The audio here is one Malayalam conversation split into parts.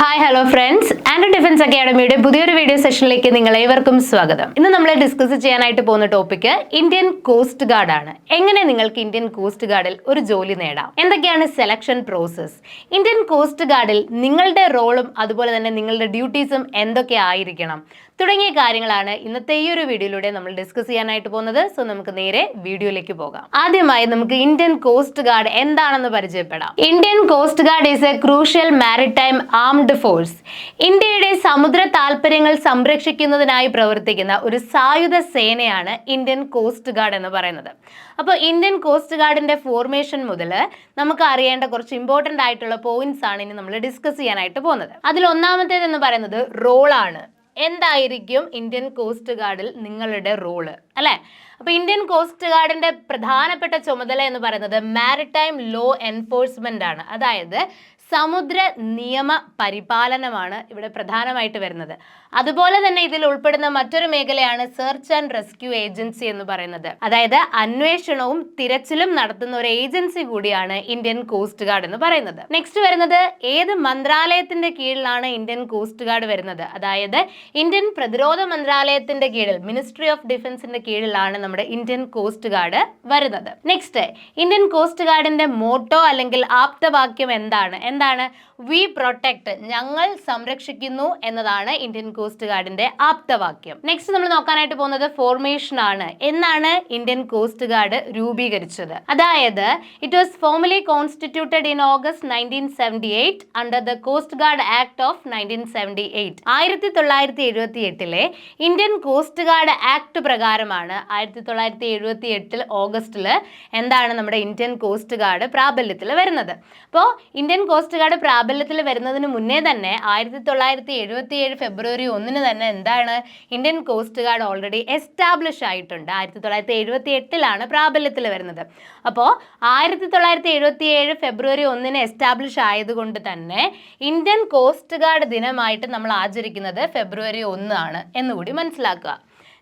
Hi hello friends and defence അക്കാഡമിയുടെ പുതിയൊരു വീഡിയോ സെഷനിലേക്ക് നിങ്ങൾ ഏവർക്കും സ്വാഗതം. ഇന്ന് നമ്മൾ ഡിസ്കസ് ചെയ്യാനായിട്ട് പോകുന്ന ടോപ്പിക് ഇന്ത്യൻ കോസ്റ്റ് ഗാർഡ് ആണ്. എങ്ങനെ നിങ്ങൾക്ക് ഇന്ത്യൻ കോസ്റ്റ് ഗാർഡിൽ ഒരു ജോലി നേടാം? എന്തൊക്കെയാണ് സെലക്ഷൻ പ്രോസസ് ഇന്ത്യൻ കോസ്റ്റ് ഗാർഡിൽ നിങ്ങളുടെ റോളും അതുപോലെ തന്നെ നിങ്ങളുടെ ഡ്യൂട്ടീസും എന്തൊക്കെ ആയിരിക്കണം? തുടങ്ങിയ കാര്യങ്ങളാണ് ഇന്നത്തെ ഈ ഒരു വീഡിയോയിലൂടെ നമ്മൾ ഡിസ്കസ് ചെയ്യാനായിട്ട് പോകുന്നത്. സോ നമുക്ക് നേരെ വീഡിയോയിലേക്ക് പോകാം. ആദ്യമായി നമുക്ക് ഇന്ത്യൻ കോസ്റ്റ് ഗാർഡ് എന്താണെന്ന് പരിചയപ്പെടാം. Indian coast guard is a crucial maritime armed force ഇന്ത്യയുടെ സമുദ്ര താൽപ്പര്യങ്ങൾ സംരക്ഷിക്കുന്നതിനായി പ്രവർത്തിക്കുന്ന ഒരു സായുധ സേനയാണ് ഇന്ത്യൻ കോസ്റ്റ് ഗാർഡ് എന്ന് പറയുന്നത്. അപ്പോൾ ഇന്ത്യൻ കോസ്റ്റ് ഗാർഡിന്റെ ഫോർമേഷൻ മുതൽ നമുക്ക് അറിയേണ്ട കുറച്ച് ഇമ്പോർട്ടന്റ് ആയിട്ടുള്ള പോയിന്റ്സ് ആണ് ഇനി നമ്മൾ ഡിസ്കസ് ചെയ്യാനായിട്ട് പോകുന്നത്. അതിൽ ഒന്നാമത്തേത് എന്ന് പറയുന്നത് റോളാണ് എന്തായിരിക്കും ഇന്ത്യൻ കോസ്റ്റ് ഗാർഡിൽ നിങ്ങളുടെ റോൾ അല്ലേ? അപ്പോൾ ഇന്ത്യൻ കോസ്റ്റ് ഗാർഡിന്റെ പ്രധാനപ്പെട്ട ചുമതല എന്ന് പറയുന്നത് മാരിടൈം ലോ എൻഫോഴ്സ്മെന്റ് ആണ്. അതായത് സമുദ്ര നിയമ പരിപാലനമാണ് ഇവിടെ പ്രധാനമായിട്ട് വരുന്നത്. അതുപോലെ തന്നെ ഇതിൽ ഉൾപ്പെടുന്ന മറ്റൊരു മേഖലയാണ് സെർച്ച് ആൻഡ് റെസ്ക്യൂ ഏജൻസി എന്ന് പറയുന്നത്. അതായത് അന്വേഷണവും തിരച്ചിലും നടത്തുന്ന ഒരു ഏജൻസി കൂടിയാണ് ഇന്ത്യൻ കോസ്റ്റ് ഗാർഡ് എന്ന് പറയുന്നത്. നെക്സ്റ്റ് വരുന്നത് ഏത് മന്ത്രാലയത്തിന്റെ കീഴിലാണ് ഇന്ത്യൻ കോസ്റ്റ് ഗാർഡ് വരുന്നത്? അതായത് ഇന്ത്യൻ പ്രതിരോധ മന്ത്രാലയത്തിന്റെ കീഴിൽ മിനിസ്ട്രി ഓഫ് ഡിഫൻസിന്റെ കീഴിലാണ് നമ്മുടെ ഇന്ത്യൻ കോസ്റ്റ് ഗാർഡ് വരുന്നത്. നെക്സ്റ്റ് ഇന്ത്യൻ കോസ്റ്റ് ഗാർഡിന്റെ മോട്ടോ അല്ലെങ്കിൽ ആപ്തവാക്യം എന്താണ് എന്താണ്? വി പ്രൊട്ടക്ട് ഞങ്ങൾ സംരക്ഷിക്കുന്നു എന്നതാണ് ഇന്ത്യൻ കോസ്റ്റ് ഗാർഡിന്റെ ആപ്തവാക്യം. നെക്സ്റ്റ് നമ്മൾ നോക്കാനായിട്ട് പോകുന്നത് ഫോർമേഷൻ ആണ്. എന്നാണ് ഇന്ത്യൻ കോസ്റ്റ് ഗാർഡ് രൂപീകരിച്ചത്? അതായത് it was formally constituted in August nineteen seventy eight under the coast guard act of nineteen seventy eight ആയിരത്തി തൊള്ളായിരത്തി എഴുപത്തി എട്ടിലെ ഇന്ത്യൻ കോസ്റ്റ് ഗാർഡ് ആക്ട് പ്രകാരമാണ് ആയിരത്തി തൊള്ളായിരത്തി എഴുപത്തി എട്ടിൽ ഓഗസ്റ്റിൽ എന്താണ് നമ്മുടെ ഇന്ത്യൻ കോസ്റ്റ് ഗാർഡ് പ്രാബല്യത്തിൽ വരുന്നത്? അപ്പോൾ ഇന്ത്യൻ കോസ്റ്റ് ഗാർഡ് പ്രാബല്യത്തിൽ വരുന്നതിന് മുന്നേ തന്നെ ആയിരത്തി തൊള്ളായിരത്തി എഴുപത്തി ഏഴ് ഫെബ്രുവരി ഒന്നിന് തന്നെ എന്താണ് Indian coast guard already establish ആയിട്ടുണ്ട്. ആയിരത്തി തൊള്ളായിരത്തി എഴുപത്തി എട്ടിലാണ് പ്രാബല്യത്തിൽ വരുന്നത്. അപ്പോൾ ആയിരത്തി തൊള്ളായിരത്തി എഴുപത്തി ഏഴ് ഫെബ്രുവരി ഒന്നിന് എസ്റ്റാബ്ലിഷ് ആയതുകൊണ്ട് തന്നെ ഇന്ത്യൻ കോസ്റ്റ് ഗാർഡ് ദിനമായിട്ട് നമ്മൾ ആചരിക്കുന്നത് ഫെബ്രുവരി ഒന്നാണ് എന്നുകൂടി മനസ്സിലാക്കുക.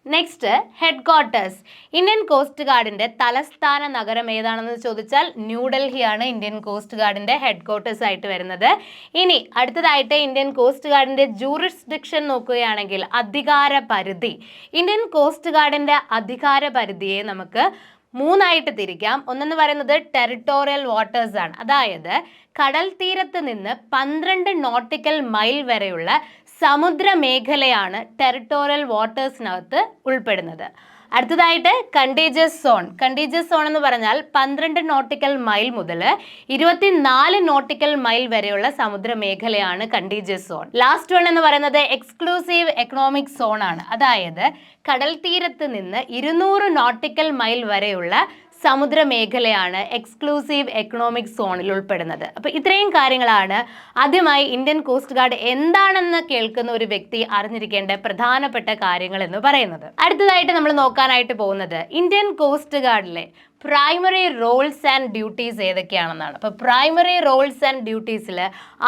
Next headquarters Indian coast ഗാർഡിന്റെ തലസ്ഥാന നഗരം ഏതാണെന്ന് ചോദിച്ചാൽ ന്യൂഡൽഹിയാണ് ഇന്ത്യൻ കോസ്റ്റ് ഗാർഡിന്റെ ഹെഡ് ക്വാർട്ടേഴ്സ് ആയിട്ട് വരുന്നത്. ഇനി അടുത്തതായിട്ട് ഇന്ത്യൻ കോസ്റ്റ് ഗാർഡിന്റെ ജൂറിസ്ഡിക്ഷൻ നോക്കുകയാണെങ്കിൽ അധികാര പരിധി. ഇന്ത്യൻ കോസ്റ്റ് ഗാർഡിന്റെ അധികാര പരിധിയെ നമുക്ക് മൂന്നായിട്ട് തിരിക്കാം. ഒന്നെന്ന് പറയുന്നത് ടെറിട്ടോറിയൽ വാട്ടേഴ്സ് ആണ്. അതായത് കടൽ തീരത്ത് നിന്ന് പന്ത്രണ്ട് നോട്ടിക്കൽ മൈൽ വരെയുള്ള സമുദ്ര മേഖലയാണ് ടെറിട്ടോറിയൽ വാട്ടേഴ്സിനകത്ത് ഉൾപ്പെടുന്നത്. അടുത്തതായിട്ട് കണ്ടീജസ് സോൺ കണ്ടീജസ് സോൺ എന്ന് പറഞ്ഞാൽ പന്ത്രണ്ട് നോട്ടിക്കൽ മൈൽ മുതൽ ഇരുപത്തിനാല് നോട്ടിക്കൽ മൈൽ വരെയുള്ള സമുദ്ര മേഖലയാണ് സോൺ ലാസ്റ്റ് വൺ എന്ന് പറയുന്നത് എക്സ്ക്ലൂസീവ് എക്കണോമിക് സോൺ ആണ്. അതായത് കടൽ തീരത്ത് നിന്ന് ഇരുന്നൂറ് നോട്ടിക്കൽ മൈൽ വരെയുള്ള സമുദ്ര മേഖലയാണ് എക്സ്ക്ലൂസീവ് എക്കണോമിക് സോണിൽ ഉൾപ്പെടുന്നത്. അപ്പോൾ ഇത്രയും കാര്യങ്ങളാണ് ആദ്യമായി ഇന്ത്യൻ കോസ്റ്റ് ഗാർഡ് എന്താണെന്ന് കേൾക്കുന്ന ഒരു വ്യക്തി അറിഞ്ഞിരിക്കേണ്ട പ്രധാനപ്പെട്ട കാര്യങ്ങൾ എന്ന് പറയുന്നത്. അടുത്തതായിട്ട് നമ്മൾ നോക്കാനായിട്ട് പോകുന്നത് ഇന്ത്യൻ കോസ്റ്റ് ഗാർഡിലെ പ്രൈമറി റോൾസ് ആൻഡ് ഡ്യൂട്ടീസ് ഏതൊക്കെയാണെന്നാണ്. അപ്പോൾ പ്രൈമറി റോൾസ് ആൻഡ് ഡ്യൂട്ടീസിൽ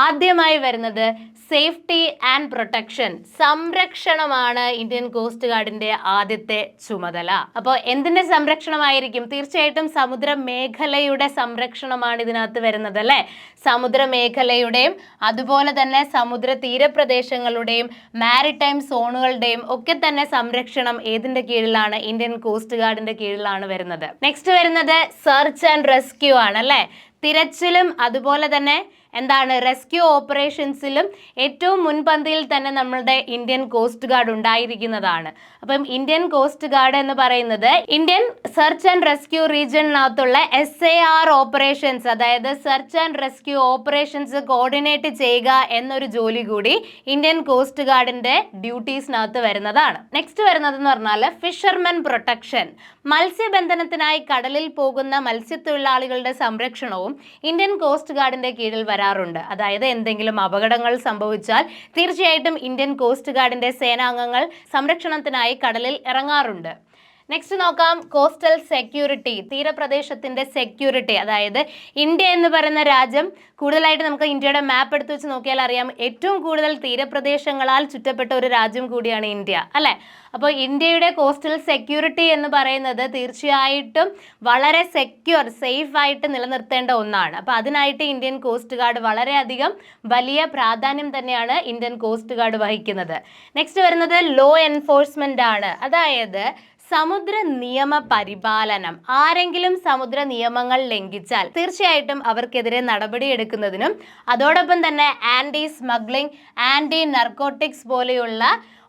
ആദ്യമായി വരുന്നത് സേഫ്റ്റി ആൻഡ് പ്രൊട്ടക്ഷൻ സംരക്ഷണമാണ് ഇന്ത്യൻ കോസ്റ്റ് ഗാർഡിന്റെ ആദ്യത്തെ ചുമതല. അപ്പോൾ എന്തിന്റെ സംരക്ഷണമായിരിക്കും? തീർച്ചയായിട്ടും സമുദ്ര മേഖലയുടെ സംരക്ഷണമാണ് ഇതിനകത്ത് വരുന്നത് അല്ലേ? സമുദ്ര മേഖലയുടെയും അതുപോലെ തന്നെ സമുദ്ര തീരപ്രദേശങ്ങളുടെയും മാരിടൈം സോണുകളുടെയും ഒക്കെ തന്നെ സംരക്ഷണം ഏതിന്റെ കീഴിലാണ്? ഇന്ത്യൻ കോസ്റ്റ് ഗാർഡിന്റെ കീഴിലാണ് വരുന്നത്. നെക്സ്റ്റ് വരുന്നത് സെർച്ച് ആൻഡ് റെസ്ക്യൂ ആണ് അല്ലേ? തിരച്ചിലും അതുപോലെ തന്നെ എന്താണ് റെസ്ക്യൂ ഓപ്പറേഷൻസിലും ഏറ്റവും മുൻപന്തിയിൽ തന്നെ നമ്മളുടെ ഇന്ത്യൻ കോസ്റ്റ് ഗാർഡ് ഉണ്ടായിരിക്കുന്നതാണ്. അപ്പം ഇന്ത്യൻ കോസ്റ്റ് ഗാർഡ് എന്ന് പറയുന്നത് ഇന്ത്യൻ സെർച്ച് ആൻഡ് റെസ്ക്യൂ റീജിയനകത്തുള്ള എസ് എ ആർ ഓപ്പറേഷൻസ് അതായത് search and rescue operations coordinate ചെയ്യുക എന്നൊരു ജോലി കൂടി ഇന്ത്യൻ കോസ്റ്റ് ഗാർഡിന്റെ ഡ്യൂട്ടീസിനകത്ത് വരുന്നതാണ്. നെക്സ്റ്റ് വരുന്നത് എന്ന് പറഞ്ഞാൽ ഫിഷർമെൻ പ്രൊട്ടക്ഷൻ. മത്സ്യബന്ധനത്തിനായി കടലിൽ പോകുന്ന മത്സ്യത്തൊഴിലാളികളുടെ സംരക്ഷണവും ഇന്ത്യൻ കോസ്റ്റ് ഗാർഡിന്റെ കീഴിൽ വരാറുണ്ട്. അതായത് എന്തെങ്കിലും അപകടങ്ങൾ സംഭവിച്ചാൽ തീർച്ചയായിട്ടും ഇന്ത്യൻ കോസ്റ്റ് ഗാർഡിന്റെ സേനാംഗങ്ങൾ സംരക്ഷണത്തിനായി കടലിൽ ഇറങ്ങാറുണ്ട്. നെക്സ്റ്റ് നോക്കാം. കോസ്റ്റൽ സെക്യൂരിറ്റി തീരപ്രദേശത്തിന്റെ സെക്യൂരിറ്റി അതായത് ഇന്ത്യ എന്ന് പറയുന്ന രാജ്യം കൂടുതലായിട്ട് നമുക്ക് ഇന്ത്യയുടെ മാപ്പ് എടുത്ത് വെച്ച് നോക്കിയാൽ അറിയാം. ഏറ്റവും കൂടുതൽ തീരപ്രദേശങ്ങളാൽ ചുറ്റപ്പെട്ട ഒരു രാജ്യം കൂടിയാണ് ഇന്ത്യ. അല്ലേ? അപ്പോൾ ഇന്ത്യയുടെ കോസ്റ്റൽ സെക്യൂരിറ്റി എന്ന് പറയുന്നത് തീർച്ചയായിട്ടും വളരെ സെക്യൂർ സേഫ് ആയിട്ട് നിലനിർത്തേണ്ട ഒന്നാണ്. അപ്പോൾ അതിനായിട്ട് ഇന്ത്യൻ കോസ്റ്റ് ഗാർഡ് വളരെയധികം വലിയ പ്രാധാന്യം തന്നെയാണ് ഇന്ത്യൻ കോസ്റ്റ് ഗാർഡ് വഹിക്കുന്നത്. നെക്സ്റ്റ് വരുന്നത് ലോ എൻഫോഴ്സ്മെന്റ് ആണ്. അതായത് സമുദ്ര നിയമ പരിപാലനം ആരെങ്കിലും സമുദ്ര നിയമങ്ങൾ ലംഘിച്ചാൽ തീർച്ചയായിട്ടും അവർക്കെതിരെ നടപടിയെടുക്കുന്നതിനും അതോടൊപ്പം തന്നെ ആന്റി സ്മഗ്ലിംഗ് ആന്റി നർക്കോട്ടിക്സ് പോലെയുള്ള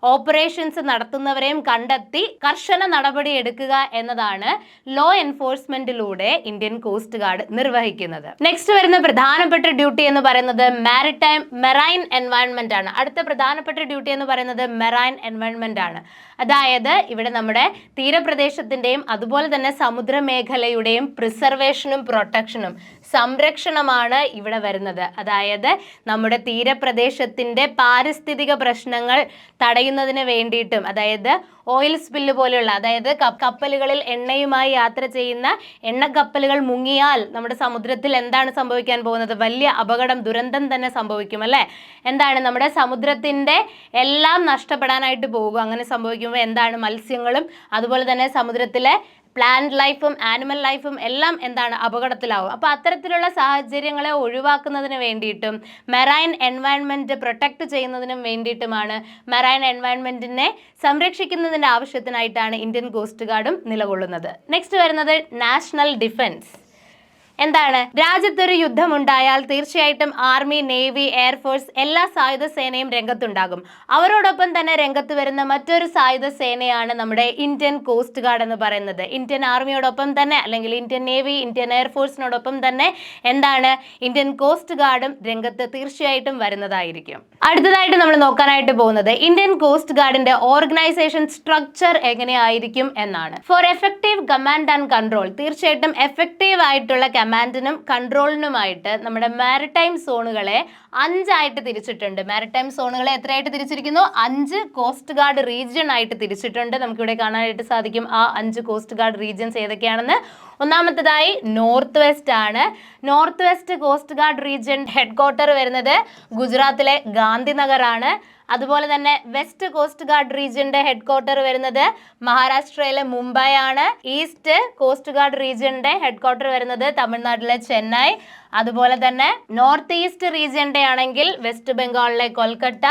ഓപ്പറേഷൻസ് നടത്തുന്നവരെയും കണ്ടെത്തി കർശന നടപടി എടുക്കുക എന്നതാണ് ലോ എൻഫോഴ്സ്മെന്റിലൂടെ ഇന്ത്യൻ കോസ്റ്റ് ഗാർഡ് നിർവഹിക്കുന്നത്. നെക്സ്റ്റ് വരുന്ന പ്രധാനപ്പെട്ട ഡ്യൂട്ടി എന്ന് പറയുന്നത് മാരിടൈം മെറൈൻ എൻവയൺമെന്റ് ആണ്. അടുത്ത പ്രധാനപ്പെട്ട ഡ്യൂട്ടി എന്ന് പറയുന്നത് മെറൈൻ എൻവയൺമെന്റ് ആണ്. അതായത് ഇവിടെ നമ്മുടെ തീരപ്രദേശത്തിന്റെയും അതുപോലെ തന്നെ സമുദ്ര മേഖലയുടെയും പ്രിസർവേഷനും പ്രൊട്ടക്ഷനും സംരക്ഷണമാണ് ഇവിടെ വരുന്നത്. അതായത് നമ്മുടെ തീരപ്രദേശത്തിന്റെ പാരിസ്ഥിതിക പ്രശ്നങ്ങൾ തടയുന്നതിന് വേണ്ടിയിട്ടും അതായത് ഓയിൽ സ്പില്ല് പോലെയുള്ള അതായത് കപ്പലുകളിൽ എണ്ണയുമായി യാത്ര ചെയ്യുന്ന എണ്ണ കപ്പലുകൾ മുങ്ങിയാൽ നമ്മുടെ സമുദ്രത്തിൽ എന്താണ് സംഭവിക്കാൻ പോകുന്നത്? വലിയ അപകടം ദുരന്തം തന്നെ സംഭവിക്കും അല്ലേ? എന്താണ് നമ്മുടെ സമുദ്രത്തിന്റെ എല്ലാം നഷ്ടപ്പെടാനായിട്ട് പോകും. അങ്ങനെ സംഭവിക്കുമ്പോൾ എന്താണ് മത്സ്യങ്ങളും അതുപോലെ തന്നെ സമുദ്രത്തിലെ പ്ലാന്റ് ലൈഫും ആനിമൽ ലൈഫും എല്ലാം എന്താണ് അപകടത്തിലാവും. അപ്പോൾ അത്തരത്തിലുള്ള സാഹചര്യങ്ങളെ ഒഴിവാക്കുന്നതിന് വേണ്ടിയിട്ടും മെറൈൻ എൻവയൺമെന്റ് പ്രൊട്ടക്ട് ചെയ്യുന്നതിനും വേണ്ടിയിട്ടുമാണ് മെറൈൻ എൻവയൺമെന്റിനെ സംരക്ഷിക്കുന്നതിന്റെ ആവശ്യത്തിനായിട്ടാണ് ഇന്ത്യൻ കോസ്റ്റ് ഗാർഡും നിലകൊള്ളുന്നത്. നെക്സ്റ്റ് വരുന്നത് നാഷണൽ ഡിഫൻസ് എന്താണ്? രാജ്യത്തൊരു യുദ്ധമുണ്ടായാൽ തീർച്ചയായിട്ടും ആർമി നേവി എയർഫോഴ്സ് എല്ലാ സായുധ സേനയും രംഗത്തുണ്ടാകും. അവരോടൊപ്പം തന്നെ രംഗത്ത് വരുന്ന മറ്റൊരു സായുധ സേനയാണ് നമ്മുടെ ഇന്ത്യൻ കോസ്റ്റ് ഗാർഡ് എന്ന് പറയുന്നത്. ഇന്ത്യൻ ആർമിയോടൊപ്പം തന്നെ അല്ലെങ്കിൽ ഇന്ത്യൻ നേവി ഇന്ത്യൻ എയർഫോഴ്സിനോടൊപ്പം തന്നെ എന്താണ്? ഇന്ത്യൻ കോസ്റ്റ് ഗാർഡും രംഗത്ത് തീർച്ചയായിട്ടും വരുന്നതായിരിക്കും. അടുത്തതായിട്ട് നമ്മൾ നോക്കാനായിട്ട് പോകുന്നത് ഇന്ത്യൻ കോസ്റ്റ് ഗാർഡിന്റെ ഓർഗനൈസേഷൻ സ്ട്രക്ചർ എങ്ങനെയായിരിക്കും എന്നാണ്. For effective command and control തീർച്ചയായിട്ടും എഫക്റ്റീവ് ആയിട്ടുള്ള കമാൻഡിനും കൺട്രോളിനുമായിട്ട് നമ്മുടെ മാരിടൈം സോണുകളെ അഞ്ചായിട്ട് തിരിച്ചിട്ടുണ്ട്. മാരിടൈം സോണുകളെ എത്രയായിട്ട് തിരിച്ചിരിക്കുന്നു? അഞ്ച് കോസ്റ്റ് ഗാർഡ് റീജിയൻ ആയിട്ട് തിരിച്ചിട്ടുണ്ട്. നമുക്കിവിടെ കാണാനായിട്ട് സാധിക്കും ആ അഞ്ച് കോസ്റ്റ് ഗാർഡ് റീജിയൻസ് ഏതൊക്കെയാണെന്ന്. ഒന്നാമത്തേതായി നോർത്ത് വെസ്റ്റ് ആണ്. North west coast guard region headquarter വരുന്നത് ഗുജറാത്തിലെ ഗാന്ധിനഗർ ആണ് അതുപോലെ തന്നെ വെസ്റ്റ് കോസ്റ്റ് ഗാർഡ് റീജിയന്റെ ഹെഡ്ക്വാർട്ടർ വരുന്നത് മഹാരാഷ്ട്രയിലെ മുംബൈ ആണ് ഈസ്റ്റ് കോസ്റ്റ് ഗാർഡ് റീജിയന്റെ ഹെഡ്ക്വാർട്ടർ വരുന്നത് തമിഴ്നാട്ടിലെ ചെന്നൈ. അതുപോലെ തന്നെ നോർത്ത് ഈസ്റ്റ് റീജിയന്റെ ആണെങ്കിൽ വെസ്റ്റ് ബംഗാളിലെ കൊൽക്കത്ത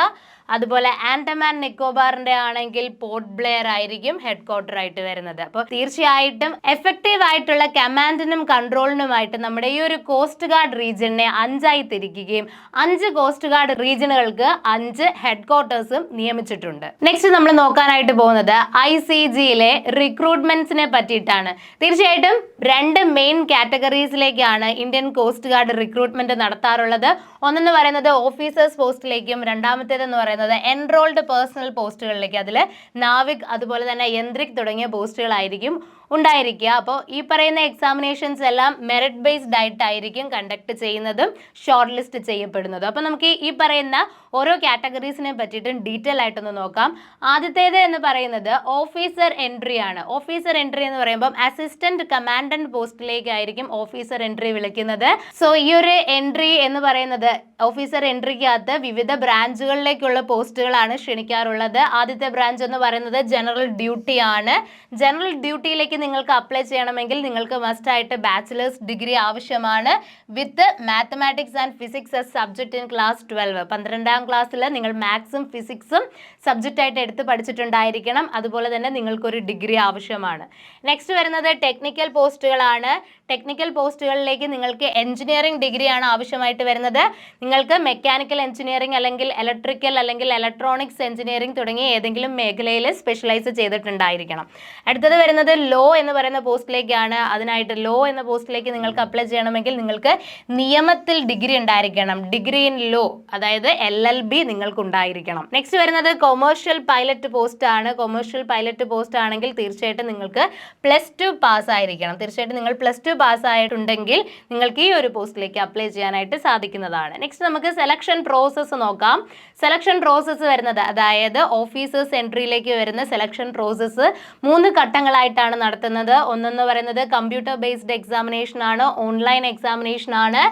അതുപോലെ ആൻഡമാൻ നിക്കോബാറിന്റെ ആണെങ്കിൽ പോർട്ട് ബ്ലെയർ ആയിരിക്കും ഹെഡ് ക്വാർട്ടർ ആയിട്ട് വരുന്നത്. അപ്പോൾ തീർച്ചയായിട്ടും എഫക്റ്റീവ് ആയിട്ടുള്ള കമാൻഡിനും കൺട്രോളിനുമായിട്ട് നമ്മുടെ ഈ ഒരു കോസ്റ്റ് ഗാർഡ് റീജിയനെ അഞ്ചായി തിരിക്കുകയും അഞ്ച് കോസ്റ്റ് ഗാർഡ് റീജിയനുകൾക്ക് അഞ്ച് ഹെഡ് ക്വാർട്ടേഴ്സും നിയമിച്ചിട്ടുണ്ട്. നെക്സ്റ്റ് നമ്മൾ നോക്കാനായിട്ട് പോകുന്നത് ഐ സി ജിയിലെ റിക്രൂട്ട്മെന്റ്സിനെ പറ്റിയിട്ടാണ്. തീർച്ചയായിട്ടും രണ്ട് മെയിൻ കാറ്റഗറീസിലേക്കാണ് ഇന്ത്യൻ കോസ്റ്റ് ഗാർഡ് റിക്രൂട്ട്മെന്റ് നടത്താറുള്ളത്. ഒന്നെന്ന് പറയുന്നത് ഓഫീസേഴ്സ് പോസ്റ്റിലേക്കും രണ്ടാമത്തേതെന്ന് പറയുന്നത് എൻറോൾഡ് പേഴ്സണൽ പോസ്റ്റുകളിലേക്ക് അതിൽ നാവിക് അതുപോലെ തന്നെ യന്ത്രിക് തുടങ്ങിയ പോസ്റ്റുകളായിരിക്കും ഉണ്ടായിരിക്കുക. അപ്പോൾ ഈ പറയുന്ന എക്സാമിനേഷൻസ് എല്ലാം മെറിറ്റ് ബേസ്ഡ് ആയിട്ടായിരിക്കും കണ്ടക്ട് ചെയ്യുന്നതും ഷോർട്ട് ലിസ്റ്റ് ചെയ്യപ്പെടുന്നതും. അപ്പോൾ നമുക്ക് ഈ- പറയുന്ന ഓരോ കാറ്റഗറീസിനെ പറ്റിയിട്ടും ഡീറ്റെയിൽ ആയിട്ടൊന്ന് നോക്കാം. ആദ്യത്തേത് എന്ന് പറയുന്നത് ഓഫീസർ എൻട്രി ആണ്. ഓഫീസർ എൻട്രി എന്ന് പറയുമ്പോൾ അസിസ്റ്റന്റ് കമാൻഡന്റ് പോസ്റ്റിലേക്കായിരിക്കും ഓഫീസർ എൻട്രി വിളിക്കുന്നത്. സോ ഈ ഒരു എൻട്രി എന്ന് പറയുന്നത് ഓഫീസർ എൻട്രിക്കകത്ത് വിവിധ ബ്രാഞ്ചുകളിലേക്കുള്ള പോസ്റ്റുകളാണ് ക്ഷണിക്കാറുള്ളത്. ആദ്യത്തെ ബ്രാഞ്ച് എന്ന് പറയുന്നത് ജനറൽ ഡ്യൂട്ടി ആണ്. ജനറൽ ഡ്യൂട്ടിയിലേക്ക് നിങ്ങൾക്ക് അപ്ലൈ ചെയ്യണമെങ്കിൽ നിങ്ങൾക്ക് മസ്റ്റായിട്ട് ബാച്ചിലേഴ്സ് ഡിഗ്രി ആവശ്യമാണ് with mathematics and physics as subject in class twelve പന്ത്രണ്ടാം ക്ലാസ്സിൽ നിങ്ങൾ മാത്സും ഫിസിക്സും സബ്ജക്റ്റായിട്ട് എടുത്ത് പഠിച്ചിട്ടുണ്ടായിരിക്കണം. അതുപോലെ തന്നെ നിങ്ങൾക്കൊരു ഡിഗ്രി ആവശ്യമാണ്. നെക്സ്റ്റ് വരുന്നത് ടെക്നിക്കൽ പോസ്റ്റുകളാണ് ടെക്നിക്കൽ പോസ്റ്റുകളിലേക്ക് നിങ്ങൾക്ക് എഞ്ചിനീയറിംഗ് ഡിഗ്രിയാണ് ആവശ്യമായിട്ട് വരുന്നത്. നിങ്ങൾക്ക് മെക്കാനിക്കൽ എഞ്ചിനീയറിംഗ് അല്ലെങ്കിൽ ഇലക്ട്രിക്കൽ അല്ലെങ്കിൽ ഇലക്ട്രോണിക്സ് എഞ്ചിനീയറിംഗ് തുടങ്ങിയ ഏതെങ്കിലും മേഖലയിൽ സ്പെഷ്യലൈസ് ചെയ്തിട്ടുണ്ടായിരിക്കണം. അടുത്തത് വരുന്നത് ലോ എന്ന് പറയുന്ന പോസ്റ്റിലേക്കാണ് അതിനായിട്ട് ലോ എന്ന പോസ്റ്റിലേക്ക് നിങ്ങൾക്ക് അപ്ലൈ ചെയ്യണമെങ്കിൽ നിങ്ങൾക്ക് നിയമത്തിൽ ഡിഗ്രി ഉണ്ടായിരിക്കണം. ഡിഗ്രി ഇൻ ലോ അതായത് എൽ എൽ ബി നിങ്ങൾക്ക് ഉണ്ടായിരിക്കണം നെക്സ്റ്റ് വരുന്നത് കൊമേഴ്ഷ്യൽ പൈലറ്റ് പോസ്റ്റ് ആണ്. കൊമേഴ്ഷ്യൽ പൈലറ്റ് പോസ്റ്റ് ആണെങ്കിൽ തീർച്ചയായിട്ടും നിങ്ങൾക്ക് പ്ലസ് ടു പാസ് ആയിരിക്കണം. തീർച്ചയായിട്ടും നിങ്ങൾ പ്ലസ് ടു പാസ് ആയിട്ടുണ്ടെങ്കിൽ നിങ്ങൾക്ക് ഈ ഒരു പോസ്റ്റിലേക്ക് അപ്ലൈ ചെയ്യാനായിട്ട് സാധിക്കുന്നതാണ്. നെക്സ്റ്റ് നമുക്ക് സെലക്ഷൻ പ്രോസസ്സ് നോക്കാം. സെലക്ഷൻ പ്രോസസ്സ് വരുന്നത് അതായത് ഓഫീസേഴ്സ് എൻട്രിയിലേക്ക് വരുന്ന സെലക്ഷൻ പ്രോസസ്സ് മൂന്ന് ഘട്ടങ്ങളായിട്ടാണ് നടത്തുന്നത് ഒന്നെന്ന് പറയുന്നത് കമ്പ്യൂട്ടർ ബേസ്ഡ് എക്സാമിനേഷൻ ആണ്. ഓൺലൈൻ എക്സാമിനേഷൻ ആണ്.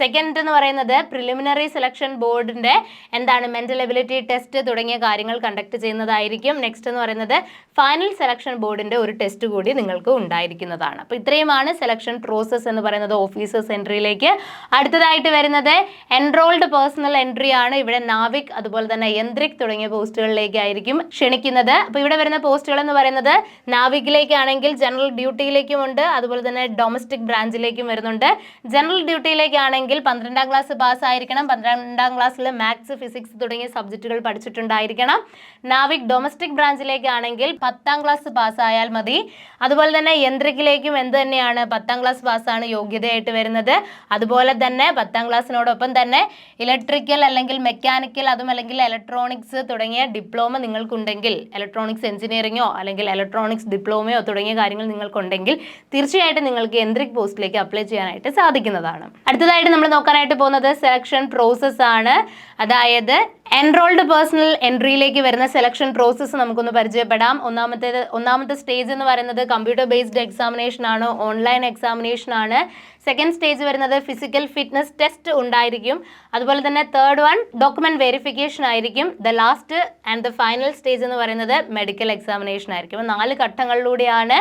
സെക്കൻഡ് എന്ന് പറയുന്നത് പ്രിലിമിനറി സെലക്ഷൻ ബോർഡിന്റെ എന്താണ് മെന്റൽ എബിലിറ്റി ടെസ്റ്റ് തുടങ്ങിയ കാര്യങ്ങൾ കണ്ടക്ട് ചെയ്യുന്നതായിരിക്കും. നെക്സ്റ്റ് എന്ന് പറയുന്നത് ഫൈനൽ സെലക്ഷൻ ബോർഡിന്റെ ഒരു ടെസ്റ്റ് കൂടി നിങ്ങൾക്ക് ഉണ്ടായിരിക്കുന്നതാണ്. അപ്പോൾ ഇത്രയുമാണ് സെലക്ഷൻ പ്രോസസ്സ് എന്ന് പറയുന്നത് ഓഫീസേഴ്സ് എൻട്രിയിലേക്ക് അടുത്തതായിട്ട് വരുന്നത് എൻറോൾഡ് പേഴ്സണൽ എൻട്രി ആണ്. ഇവിടെ നാവിക് അതുപോലെ തന്നെ യന്ത്രിക് തുടങ്ങിയ പോസ്റ്റുകളിലേക്കായിരിക്കും ക്ഷണിക്കുന്നത്. അപ്പോൾ ഇവിടെ വരുന്ന പോസ്റ്റുകൾ എന്ന് പറയുന്നത് നാവിക്കിലേക്കാണെങ്കിൽ ജനറൽ ഡ്യൂട്ടിയിലേക്കും ഉണ്ട്. അതുപോലെ തന്നെ ഡൊമസ്റ്റിക് ബ്രാഞ്ചിലേക്കും വരുന്നുണ്ട്. ജനറൽ ഡ്യൂട്ടിയിലേക്കാണെങ്കിൽ പന്ത്രണ്ടാം ക്ലാസ് പാസ് ആയിരിക്കണം പന്ത്രണ്ടാം ക്ലാസ്സിൽ മാത്സ് ഫിസിക്സ് തുടങ്ങിയ സബ്ജക്റ്റുകൾ പഠിച്ചിട്ടുണ്ടായിരിക്കണം. നാവിക് ഡൊമസ്റ്റിക് ബ്രാഞ്ചിലേക്കാണെങ്കിൽ പത്താം ക്ലാസ് പാസ്സായാൽ മതി. അതുപോലെ തന്നെ യന്ത്രിക്കിലേക്കും എന്ത് തന്നെയാണ് പത്താം ക്ലാസ് പാസ്സാണ് യോഗ്യതയായിട്ട് വരുന്നത്. അതുപോലെ തന്നെ പത്താം ക്ലാസ്സിനോടൊപ്പം തന്നെ ഇലക്ട്രിക്കൽ അല്ലെങ്കിൽ മെക്കാനിക്കൽ അതും അല്ലെങ്കിൽ ഇലക്ട്രോണിക്സ് തുടങ്ങിയ ഡിപ്ലോമ നിങ്ങൾക്കുണ്ടെങ്കിൽ ഇലക്ട്രോണിക്സ് എഞ്ചിനീയറിങ്ങോ അല്ലെങ്കിൽ ഇലക്ട്രോണിക്സ് ഡിപ്ലോമയോ തുടങ്ങിയ കാര്യങ്ങൾ നിങ്ങൾക്കുണ്ടെങ്കിൽ തീർച്ചയായിട്ടും നിങ്ങൾക്ക് യന്ത്രിക് പോസ്റ്റിലേക്ക് അപ്ലൈ ചെയ്യാനായിട്ട് സാധിക്കുന്നതാണ്. അടുത്തതായിട്ട് നമ്മൾ നോക്കാനായിട്ട് പോകുന്നത് സെലക്ഷൻ പ്രോസസ് ആണ്. അതായത് എൻറോൾഡ് പേഴ്സണൽ എൻട്രിയിലേക്ക് വരുന്ന സെലക്ഷൻ പ്രോസസ്സ് നമുക്കൊന്ന് പരിചയപ്പെടാം. ഒന്നാമത്തേത് ഒന്നാമത്തെ സ്റ്റേജ് എന്ന് പറയുന്നത് കമ്പ്യൂട്ടർ ബേസ്ഡ് എക്സാമിനേഷൻ ആണ് ഓൺലൈൻ എക്സാമിനേഷൻ ആണ്. സെക്കൻഡ് സ്റ്റേജ് വരുന്നത് ഫിസിക്കൽ ഫിറ്റ്നസ് ടെസ്റ്റ് ഉണ്ടായിരിക്കും. അതുപോലെ തന്നെ തേർഡ് വൺ ഡോക്യുമെന്റ് വെരിഫിക്കേഷൻ ആയിരിക്കും. The last and the final stage എന്ന് പറയുന്നത് മെഡിക്കൽ എക്സാമിനേഷൻ ആയിരിക്കും. നാല് ഘട്ടങ്ങളിലൂടെയാണ്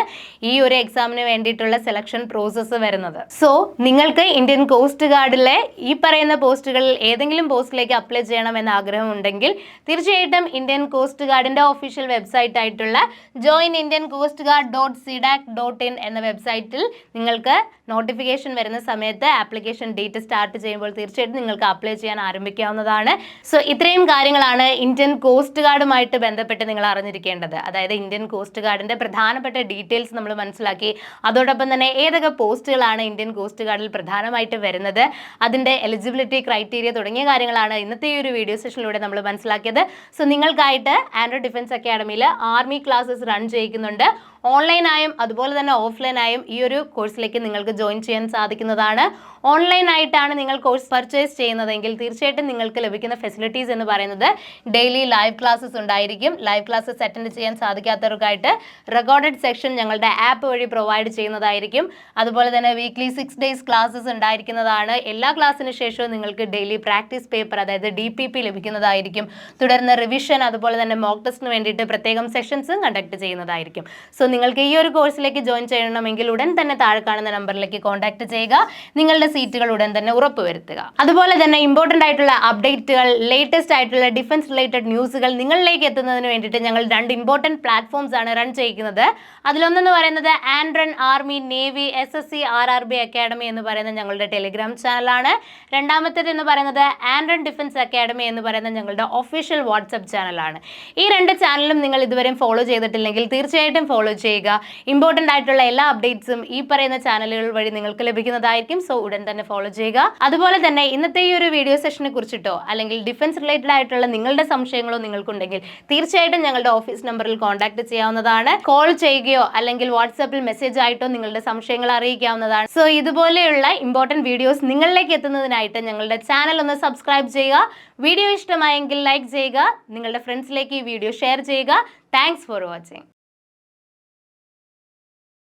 ഈ ഒരു എക്സാമിന് വേണ്ടിയിട്ടുള്ള സെലക്ഷൻ പ്രോസസ്സ് വരുന്നത്. സോ നിങ്ങൾക്ക് ഇന്ത്യൻ കോസ്റ്റ് ഗാർഡിലെ ഈ പറയുന്ന പോസ്റ്റുകളിൽ ഏതെങ്കിലും പോസ്റ്റിലേക്ക് അപ്ലൈ ചെയ്യണമെന്ന് ആഗ്രഹമുണ്ടെങ്കിൽ തീർച്ചയായിട്ടും ഇന്ത്യൻ കോസ്റ്റ് ഗാർഡിന്റെ ഒഫീഷ്യൽ വെബ്സൈറ്റ് ആയിട്ടുള്ള join Indian coast guard dot CDAC dot in എന്ന വെബ്സൈറ്റിൽ നിങ്ങൾക്ക് നോട്ടിഫിക്കേഷൻ വരുന്ന സമയത്ത് ആപ്ലിക്കേഷൻ ഡേറ്റ് സ്റ്റാർട്ട് ചെയ്യുമ്പോൾ തീർച്ചയായിട്ടും നിങ്ങൾക്ക് അപ്ലൈ ചെയ്യാൻ ആരംഭിക്കാവുന്നതാണ്. സോ ഇത്രയും കാര്യങ്ങളാണ് ഇന്ത്യൻ കോസ്റ്റ് ഗാർഡുമായിട്ട് ബന്ധപ്പെട്ട് നിങ്ങൾ അറിഞ്ഞിരിക്കേണ്ടത്. അതായത് ഇന്ത്യൻ കോസ്റ്റ് ഗാർഡിന്റെ പ്രധാനപ്പെട്ട ഡീറ്റെയിൽസ് നമ്മൾ മനസ്സിലാക്കി. അതോടൊപ്പം തന്നെ ഏതൊക്കെ പോസ്റ്റുകളാണ് ഇന്ത്യൻ കോസ്റ്റ് ഗാർഡിൽ പ്രധാനമായിട്ട് വരുന്നത്? അതിന്റെ എലിജിബിലിറ്റി ക്രൈറ്റീരിയ തുടങ്ങിയ കാര്യങ്ങളാണ് ഇന്നത്തെ ഈ ഒരു വീഡിയോ സെഷനിലൂടെ നമ്മൾ മനസ്സിലാക്കിയത്. സോ നിങ്ങൾക്കായിട്ട് ആൻഡ്രോയിഡ് ഡിഫൻസ് അക്കാഡമിയിൽ ആർമി ക്ലാസ്സസ് റൺ ചെയ്യിക്കുന്നുണ്ട്. ഓൺലൈനായും അതുപോലെ തന്നെ ഓഫ്ലൈനായും ഈ ഒരു കോഴ്സിലേക്ക് നിങ്ങൾക്ക് ജോയിൻ ചെയ്യാൻ സാധിക്കുന്നതാണ്. ഓൺലൈനായിട്ടാണ് നിങ്ങൾ കോഴ്സ് പർച്ചേസ് ചെയ്യുന്നതെങ്കിൽ തീർച്ചയായിട്ടും നിങ്ങൾക്ക് ലഭിക്കുന്ന ഫെസിലിറ്റീസ് എന്ന് പറയുന്നത് ഡെയിലി ലൈവ് ക്ലാസ്സസ് ഉണ്ടായിരിക്കും. ലൈവ് ക്ലാസ്സസ് അറ്റൻഡ് ചെയ്യാൻ സാധിക്കാത്തവർക്കായിട്ട് റെക്കോർഡഡ് സെക്ഷൻ ഞങ്ങളുടെ ആപ്പ് വഴി പ്രൊവൈഡ് ചെയ്യുന്നതായിരിക്കും. അതുപോലെ തന്നെ വീക്ക്ലി സിക്സ് ഡേയ്സ് ക്ലാസ്സസ് ഉണ്ടായിരിക്കുന്നതാണ്. എല്ലാ ക്ലാസ്സിന് ശേഷവും നിങ്ങൾക്ക് ഡെയിലി പ്രാക്ടീസ് പേപ്പർ അതായത് ഡി പി പി ലഭിക്കുന്നതായിരിക്കും. തുടർന്ന് റിവിഷൻ അതുപോലെ തന്നെ മോക്ക് ടെസ്റ്റിന് വേണ്ടിയിട്ട് പ്രത്യേകം സെഷൻസും കണ്ടക്ട് ചെയ്യുന്നതായിരിക്കും. സോ നിങ്ങൾക്ക് ഈ ഒരു കോഴ്സിലേക്ക് ജോയിൻ ചെയ്യണമെങ്കിൽ ഉടൻ തന്നെ താഴെ കാണുന്ന നമ്പറിലേക്ക് കോൺടാക്ട് ചെയ്യുക. നിങ്ങളുടെ സീറ്റുകൾ ഉടൻ തന്നെ ഉറപ്പുവരുത്തുക. അതുപോലെ തന്നെ ഇമ്പോർട്ടന്റ് ആയിട്ടുള്ള അപ്ഡേറ്റുകൾ ലേറ്റസ്റ്റ് ആയിട്ടുള്ള ഡിഫൻസ് റിലേറ്റഡ് ന്യൂസുകൾ നിങ്ങളിലേക്ക് എത്തുന്നതിന് വേണ്ടിയിട്ട് ഞങ്ങൾ രണ്ട് ഇമ്പോർട്ടന്റ് പ്ലാറ്റ്ഫോംസ് ആണ് റൺ ചെയ്യുന്നത്. അതിലൊന്നെന്ന് പറയുന്നത് ആൻഡ്രൺ army navy S S C R R B academy എന്ന് പറയുന്ന ഞങ്ങളുടെ ടെലിഗ്രാം ചാനലാണ് രണ്ടാമത്തേത് എന്ന് പറയുന്നത് ആൻഡ്രൺ ഡിഫൻസ് അക്കാഡമി എന്ന് പറയുന്ന ഞങ്ങളുടെ ഒഫീഷ്യൽ വാട്സപ്പ് ചാനലാണ് ഈ രണ്ട് ചാനലും നിങ്ങൾ ഇതുവരെയും ഫോളോ ചെയ്തിട്ടില്ലെങ്കിൽ തീർച്ചയായിട്ടും ഫോളോ ചെയ്യുക. ഇമ്പോർട്ടന്റ് ആയിട്ടുള്ള എല്ലാ അപ്ഡേറ്റ്സും ഈ പറയുന്ന ചാനലുകൾ വഴി നിങ്ങൾക്ക് ലഭിക്കുന്നതായിരിക്കും. സോ ഉടൻ തന്നെ ഫോളോ ചെയ്യുക. അതുപോലെ തന്നെ ഇന്നത്തെ ഈ ഒരു വീഡിയോ സെഷനെ കുറിച്ചിട്ടോ അല്ലെങ്കിൽ ഡിഫൻസ് റിലേറ്റഡ് ആയിട്ടുള്ള നിങ്ങളുടെ സംശയങ്ങളോ നിങ്ങൾക്കുണ്ടെങ്കിൽ തീർച്ചയായിട്ടും ഞങ്ങളുടെ ഓഫീസ് നമ്പറിൽ കോൺടാക്ട് ചെയ്യാവുന്നതാണ്. കോൾ ചെയ്യുകയോ അല്ലെങ്കിൽ വാട്സാപ്പിൽ മെസ്സേജ് ആയിട്ടോ നിങ്ങളുടെ സംശയങ്ങൾ അറിയിക്കാവുന്നതാണ്. സോ ഇതുപോലെയുള്ള ഇമ്പോർട്ടന്റ് വീഡിയോസ് നിങ്ങളിലേക്ക് എത്തുന്നതിനായിട്ട് ഞങ്ങളുടെ ചാനൽ ഒന്ന് സബ്സ്ക്രൈബ് ചെയ്യുക. വീഡിയോ ഇഷ്ടമായെങ്കിൽ ലൈക്ക് ചെയ്യുക. നിങ്ങളുടെ ഫ്രണ്ട്സിലേക്ക് ഈ വീഡിയോ ഷെയർ ചെയ്യുക. Thanks for watching